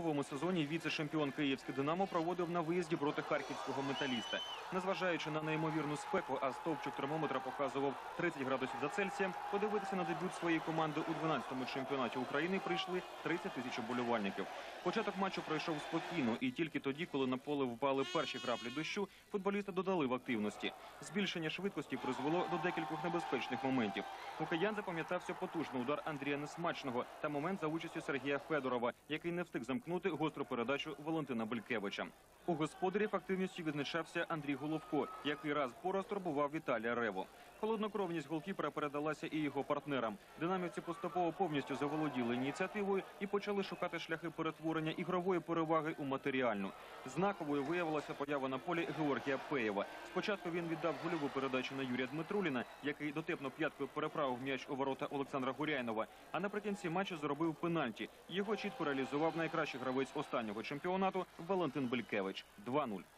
новому сезоні віце-чемпіон Київський Динамо проводив на виїзді проти харківського металіста. Незважаючи на неймовірну спеку, а стовпчик термометра показував 30 градусів за Цельсієм, подивитися на дебют своєї команди у 12-му чемпіонаті України прийшли 30 тисяч болівальників. Початок матчу пройшов спокійно, і тільки тоді, коли на поле впали перші краплі дощу, футболісти додали в активності. Збільшення швидкості призвело до декількох небезпечних моментів. У киян запам'ятався потужний удар Андрія Несмачного та момент за участю Сергія Федорова, який не встиг замкнути гостру передачу Валентина Белькевича. У господарів активністю відзначався Андрій Головко, який раз по раз турбував Віталія Рево. Холоднокровність голкіпера передалася і його партнерам. Динамівці поступово повністю заволоділи ініціативою і почали шукати шляхи перетворення ігрової переваги у матеріальну. Знаковою виявилася поява на полі Георгія Пеєва. Спочатку він віддав гольову передачу на Юрія Дмитруліна, який дотепно п'яткою переправив м'яч у ворота Олександра Гуряйнова. А наприкінці матчу зробив пенальті. Його чітко реалізував найкращий гравець останнього чемпіонату Валентин Белькевич. 2-0.